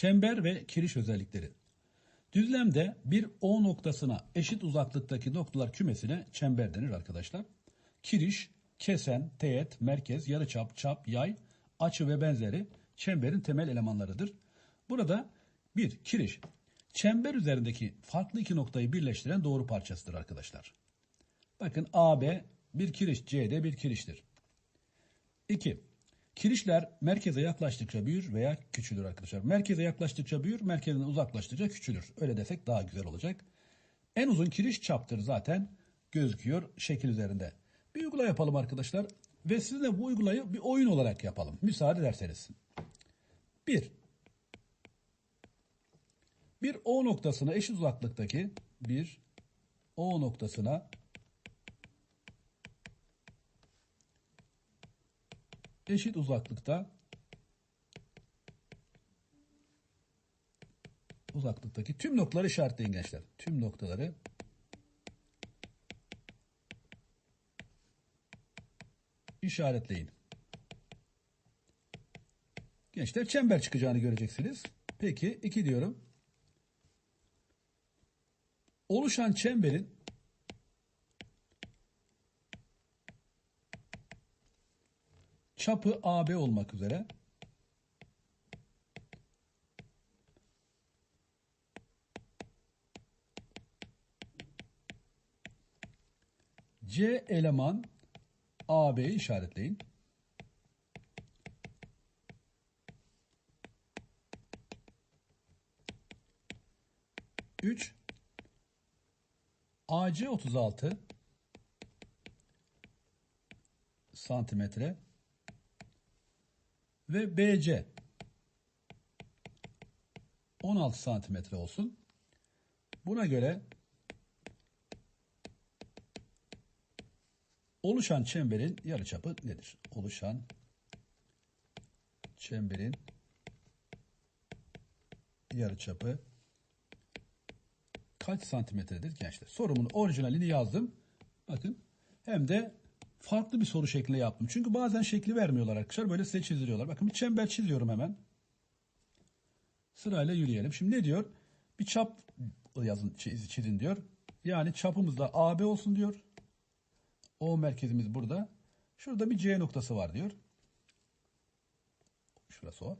Çember ve kiriş özellikleri. Düzlemde bir O noktasına eşit uzaklıktaki noktalar kümesine çember denir arkadaşlar. Kiriş, kesen, teğet, merkez, yarıçap, çap, yay, açı ve benzeri çemberin temel elemanlarıdır. Burada bir kiriş, çember üzerindeki farklı iki noktayı birleştiren doğru parçasıdır arkadaşlar. Bakın AB bir kiriş, CD bir kiriştir. 2. Kirişler merkeze yaklaştıkça büyür veya küçülür arkadaşlar. Merkeze yaklaştıkça büyür, merkezden uzaklaştıkça küçülür. Öyle desek daha güzel olacak. En uzun kiriş çaptır zaten gözüküyor şekil üzerinde. Bir uygula yapalım arkadaşlar. Ve sizinle bu uygulayı bir oyun olarak yapalım. Müsaade ederseniz. 1. Bir O noktasına eşit uzaklıktaki bir O noktasına eşit uzaklıkta uzaklıktaki tüm noktaları işaretleyin gençler. Tüm noktaları işaretleyin. Gençler çember çıkacağını göreceksiniz. Peki 2 diyorum. Oluşan çemberin çapı AB olmak üzere. C eleman AB'yi işaretleyin. Üç. AC 36 santimetre ve BC 16 santimetre olsun. Buna göre oluşan çemberin yarıçapı nedir? Oluşan çemberin yarıçapı kaç santimetredir gençler? Sorumun orijinalini yazdım. Bakın hem de farklı bir soru şeklinde yaptım. Çünkü bazen şekli vermiyorlar arkadaşlar. Böyle size çizdiriyorlar. Bakın bir çember çiziyorum hemen. Sırayla yürüyelim. Şimdi ne diyor? Bir çap yazın çizin diyor. Yani çapımız da AB olsun diyor. O merkezimiz burada. Şurada bir C noktası var diyor. Şurası o.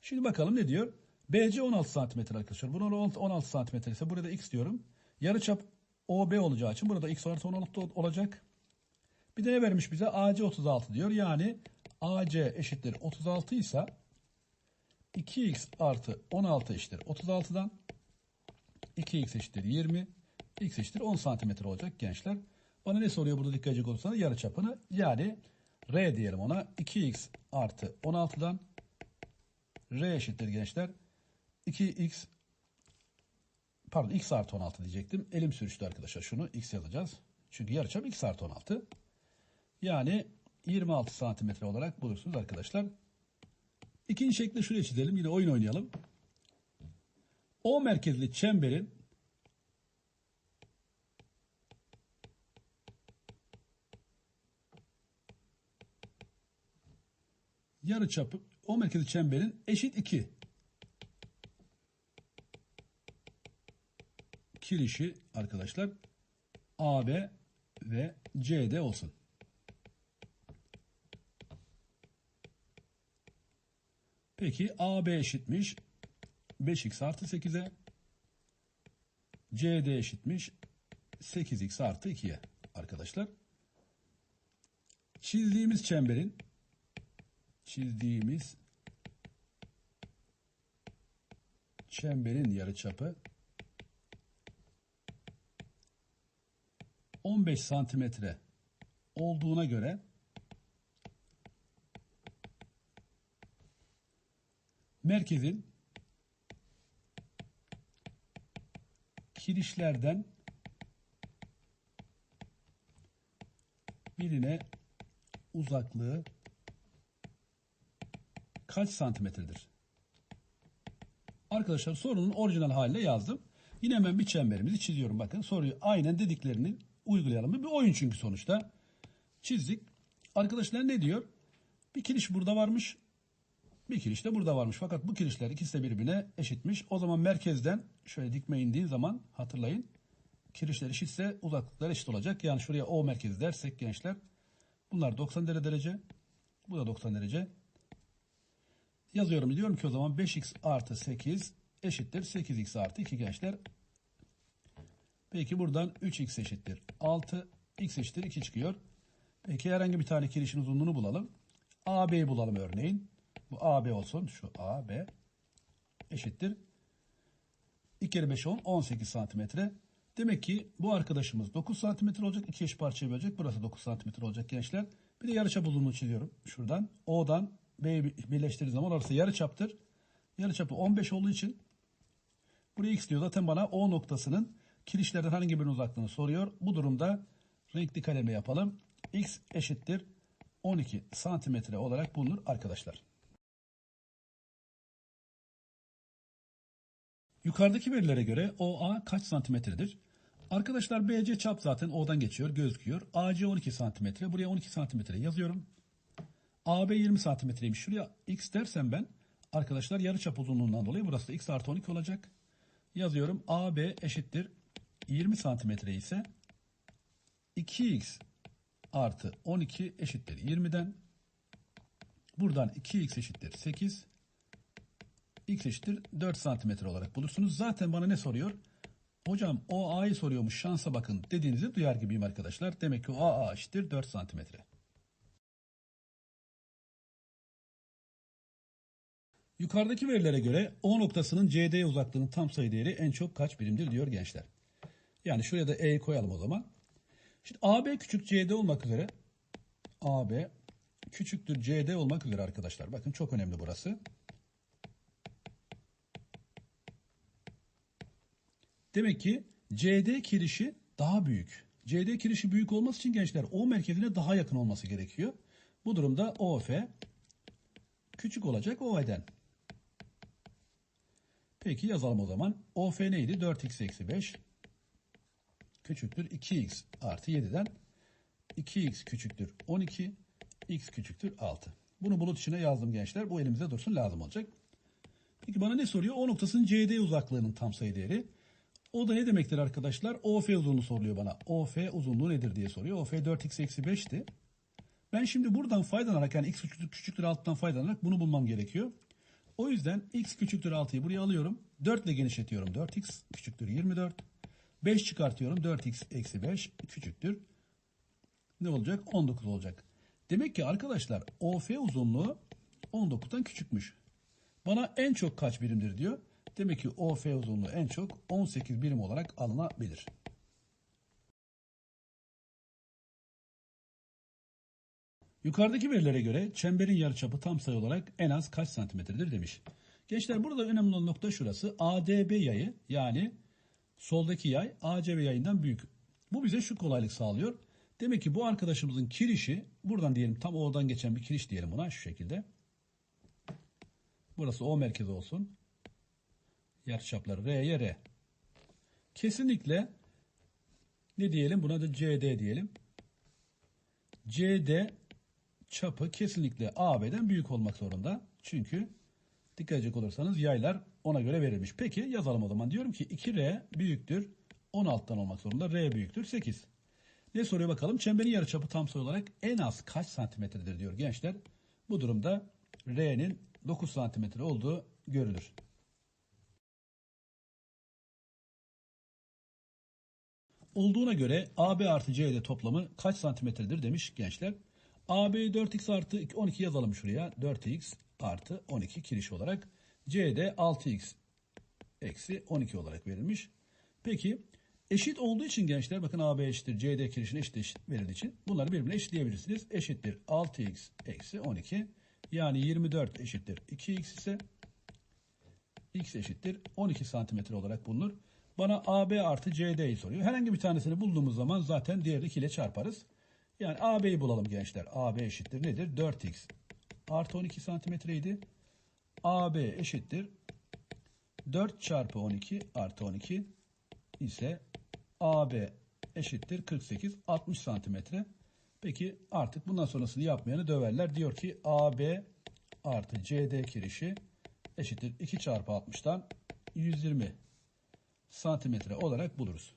Şimdi bakalım ne diyor? BC 16 santimetre arkadaşlar. Bunun 16 santimetre ise burada x diyorum. Yarıçap OB olacağı için burada x artı 16 olacak. Bir de ne vermiş bize? AC 36 diyor. Yani AC eşittir 36 ise 2x artı 16 eşittir 36'dan 2x eşittir 20 x eşittir 10 santimetre olacak gençler. Bana ne soruyor burada dikkat edecek olursanız yarı çapını yani R diyelim ona 2x artı 16'dan R eşittir gençler 2x pardon x artı 16 diyecektim. Elim sürüştü arkadaşlar şunu x yazacağız. Çünkü yarıçap x artı 16. Yani 26 santimetre olarak bulursunuz arkadaşlar. İkinci şekli şuraya çizelim. Yine oyun oynayalım. O merkezli çemberin yarı çapı o merkezli çemberin eşit 2 kirişi arkadaşlar AB ve CD olsun. Peki AB eşitmiş. 5x artı 8'e CD eşitmiş. 8x artı 2'ye arkadaşlar. Çizdiğimiz çemberin çizdiğimiz çemberin yarıçapı 15 santimetre olduğuna göre merkezin kirişlerden birine uzaklığı kaç santimetredir? Arkadaşlar sorunun orijinal haline yazdım. Yine hemen bir çemberimizi çiziyorum. Bakın soruyu aynen dediklerini uygulayalım. Bir oyun çünkü sonuçta. Çizdik. Arkadaşlar ne diyor? Bir kiriş burada varmış. Bir kiriş de burada varmış. Fakat bu kirişler ikisi de birbirine eşitmiş. O zaman merkezden şöyle dikme indiğin zaman hatırlayın. Kirişler eşitse uzaklıklar eşit olacak. Yani şuraya O merkezi dersek gençler. Bunlar 90 derece. Bu da 90 derece. Yazıyorum diyorum ki o zaman 5x artı 8 eşittir 8x artı 2 gençler. Peki buradan 3x eşittir 6 x eşittir 2 çıkıyor. Peki herhangi bir tane kirişin uzunluğunu bulalım. AB'yi bulalım örneğin. Bu AB olsun. Şu AB eşittir. 2 kere 5 10 18 santimetre. Demek ki bu arkadaşımız 9 santimetre olacak. iki eş parçaya bölecek. Burası 9 santimetre olacak gençler. Bir de yarıçap uzunluğu çiziyorum. Şuradan O'dan B'yi birleştirdiği zaman orası yarıçaptır. Yarıçapı 15 olduğu için buraya x diyor. Zaten bana O noktasının kirişlerden herhangi birinin uzaklığını soruyor. Bu durumda renkli kalemle yapalım. X eşittir 12 santimetre olarak bulunur arkadaşlar. Yukarıdaki verilere göre OA kaç santimetredir? Arkadaşlar BC çap zaten O'dan geçiyor, gözüküyor. AC 12 santimetre. Buraya 12 santimetre yazıyorum. AB 20 santimetreymiş. Şuraya X dersem ben arkadaşlar yarıçap uzunluğundan dolayı burası da X artı 12 olacak. Yazıyorum. AB eşittir 20 santimetre ise 2X artı 12 eşittir 20'den. Buradan 2X eşittir 8 x eşittir 4 santimetre olarak bulursunuz. Zaten bana ne soruyor? Hocam o a'yı soruyormuş şansa bakın dediğinizi duyar gibiyim arkadaşlar. Demek ki o a eşittir 4 santimetre. Yukarıdaki verilere göre O noktasının CD uzaklığının tam sayı değeri en çok kaç birimdir diyor gençler. Yani şuraya da E'yi koyalım o zaman. Şimdi AB küçük CD olmak üzere AB küçüktür CD olmak üzere arkadaşlar. Bakın çok önemli burası. Demek ki CD kirişi daha büyük. CD kirişi büyük olması için gençler O merkezine daha yakın olması gerekiyor. Bu durumda OF küçük olacak OE'den. Peki yazalım o zaman. OF neydi? 4x eksi 5 küçüktür 2x artı 7'den 2x küçüktür 12 x küçüktür 6. Bunu bulut içine yazdım gençler. Bu elimizde dursun lazım olacak. Peki bana ne soruyor? O noktasının CD uzaklığının tam sayı değeri. O da ne demektir arkadaşlar? OF uzunluğu soruluyor bana. OF uzunluğu nedir diye soruyor. OF 4x eksi 5'ti. Ben şimdi buradan faydalanarak yani x küçüktür, küçüktür 6'dan faydalanarak bunu bulmam gerekiyor. O yüzden x küçüktür 6'yı buraya alıyorum. 4 ile genişletiyorum. 4x küçüktür 24. 5 çıkartıyorum. 4x eksi 5 küçüktür. Ne olacak? 19 olacak. Demek ki arkadaşlar OF uzunluğu 19'dan küçükmüş. Bana en çok kaç birimdir diyor. Demek ki OF uzunluğu en çok 18 birim olarak alınabilir. Yukarıdaki verilere göre çemberin yarıçapı tam sayı olarak en az kaç santimetredir demiş. Gençler burada önemli olan nokta şurası. ADB yayı yani soldaki yay ACB yayından büyük. Bu bize şu kolaylık sağlıyor. Demek ki bu arkadaşımızın kirişi buradan diyelim tam O'dan geçen bir kiriş diyelim buna şu şekilde. Burası O merkezi olsun. Yarıçapları R'ye R. Kesinlikle ne diyelim buna da CD diyelim. CD çapı kesinlikle AB'den büyük olmak zorunda. Çünkü dikkat edecek olursanız yaylar ona göre verilmiş. Peki yazalım o zaman. Diyorum ki 2R büyüktür 16'dan olmak zorunda. R büyüktür 8. Ne soruyor bakalım? Çemberin yarıçapı tam sayı olarak en az kaç santimetredir diyor gençler. Bu durumda R'nin 9 santimetre olduğu görülür. Olduğuna göre AB artı CD toplamı kaç santimetredir demiş gençler. AB 4x artı 12 yazalım şuraya. 4x artı 12 kiriş olarak. CD 6x eksi 12 olarak verilmiş. Peki eşit olduğu için gençler bakın AB eşittir CD kirişine eşit, eşit verildiği için bunları birbirine eşitleyebilirsiniz. Eşittir 6x eksi 12 yani 24 eşittir 2x ise x eşittir 12 santimetre olarak bulunur. Bana AB artı CD'yi soruyor. Herhangi bir tanesini bulduğumuz zaman zaten diğerini 2 ile çarparız. Yani AB'yi bulalım gençler. AB eşittir nedir? 4x artı 12 santimetreydi. AB eşittir 4 çarpı 12 artı 12 ise AB eşittir 48 60 santimetre. Peki artık bundan sonrasını yapmayanı döverler. Diyor ki AB artı CD kirişi eşittir 2 çarpı 60'tan 120 santimetre olarak buluruz.